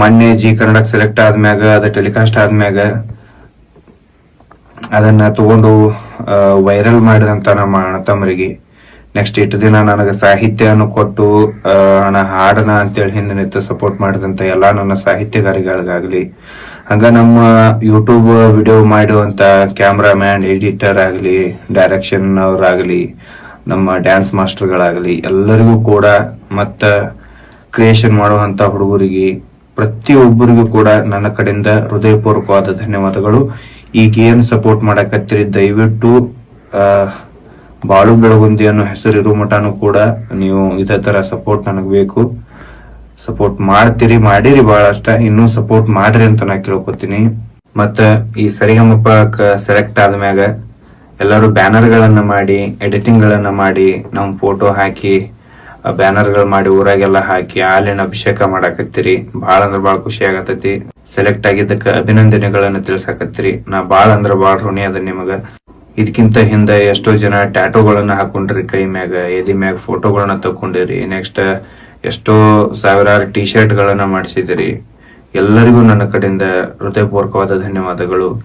ಮೊನ್ನೆ ಜಿ ಕನ್ನಡಕ್ಕೆ ಸೆಲೆಕ್ಟ್ ಆದ್ಮ್ಯಾಗ, ಅದ ಟೆಲಿಕಾಸ್ಟ್ ಆದ್ಮ್ಯಾಗ ಅದನ್ನ ತಗೊಂಡು ವೈರಲ್ ಮಾಡಿದಂತ ನಮ್ಮ ಅಣ್ಣ ತಮ್ಮರಿಗೆ. ನೆಕ್ಸ್ಟ್ ಇಟ್ಟು ದಿನ ನನಗೆ ಸಾಹಿತ್ಯವನ್ನು ಕೊಟ್ಟು ಅಣ್ಣ ಹಾಡನ ಅಂತೇಳಿ ಹಿಂದೆ ನಿಂತು ಸಪೋರ್ಟ್ ಮಾಡಿದಂತ ಎಲ್ಲಾ ನನ್ನ ಸಾಹಿತ್ಯಗಾರಿಗಳಿಗಾಗ್ಲಿ, ಹಂಗ ನಮ್ಮ ಯೂಟ್ಯೂಬ್ ವಿಡಿಯೋ ಮಾಡುವಂತ ಕ್ಯಾಮ್ರಾಮ್ಯಾನ್ ಎಡಿಟರ್ ಆಗಲಿ ಡೈರೆಕ್ಷನ್ ಅವರಾಗಲಿ, ನಮ್ಮ ಡ್ಯಾನ್ಸ್ ಮಾಸ್ಟರ್ಗಳಾಗಲಿ ಎಲ್ಲರಿಗೂ ಕೂಡ ಮತ್ತ ಕ್ರಿಯೇಷನ್ ಮಾಡುವಂತ ಹುಡುಗರಿಗೆ ಪ್ರತಿಯೊಬ್ಬರಿಗೂ ಕೂಡ ನನ್ನ ಕಡೆಯಿಂದ ಹೃದಯಪೂರ್ವಕವಾದ ಧನ್ಯವಾದಗಳು. ಈಗ ಏನು ಸಪೋರ್ಟ್ ಮಾಡಕತ್ತೀರಿ? ದಯವಿಟ್ಟು ಬಾಳು ಬೆಳಗುಂದಿ ಅನ್ನೋ ಹೆಸರು ಇರೋ ಮಟನು ಕೂಡ ನೀವು ಇದೇ ತರ ಸಪೋರ್ಟ್ ನನಗೆ ಬೇಕು. ಸಪೋರ್ಟ್ ಮಾಡ್ತೀರಿ, ಮಾಡಿರಿ ಬಹಳಷ್ಟ ಇನ್ನೂ ಸಪೋರ್ಟ್ ಮಾಡ್ರಿ ಅಂತ ನಾ ಕೇಳ್ಕೊತೀನಿ. ಮತ್ತ ಈ ಸರಿಗಮಪ್ಪ ಸೆಲೆಕ್ಟ್ ಆದ್ಮ್ಯಾಗ ಎಲ್ಲರೂ ಬ್ಯಾನರ್ ಗಳನ್ನ ಮಾಡಿ ಎಡಿಟಿಂಗ್ ಗಳನ್ನ ಮಾಡಿ, ನಮ್ ಫೋಟೋ ಹಾಕಿ ಬ್ಯಾನರ್ಗಳು ಮಾಡಿ ಊರಾಗೆಲ್ಲ ಹಾಕಿ, ಹಾಲಿನ ಅಭಿಷೇಕ ಮಾಡಾಕತ್ತೀರಿ. ಬಾಳ ಅಂದ್ರ ಬಾಳ ಖುಷಿ ಆಗತೈತಿ. ಸೆಲೆಕ್ಟ್ ಆಗಿದ್ದಕ್ಕೆ ಅಭಿನಂದನೆಗಳನ್ನ ತಿಳಿಸಾಕತ್ತೀರಿ. ನಾ ಬಾಳ ಅಂದ್ರ ಬಾಳ ಋಣಿ ಅದ ನಿಮಗ. ಇದಕ್ಕಿಂತ ಹಿಂದೆ ಎಷ್ಟೋ ಜನ ಟ್ಯಾಟೋಗಳನ್ನ ಹಾಕೊಂಡ್ರಿ ಕೈ ಮ್ಯಾಗ, ಎದಿ ಮ್ಯಾಗ ಫೋಟೋಗಳನ್ನ ತಕೊಂಡಿರಿ ನೆಕ್ಸ್ಟ್ ಎಷ್ಟೋ ಸಾವಿರಾರು ಟಿ ಶರ್ಟ್ ಗಳನ್ನ ಮಾಡಿಸಿದಿರಿ. ಎಲ್ಲರಿಗೂ ನನ್ನ ಕಡೆಯಿಂದ ಹೃದಯಪೂರ್ವಕವಾದ ಧನ್ಯವಾದಗಳು.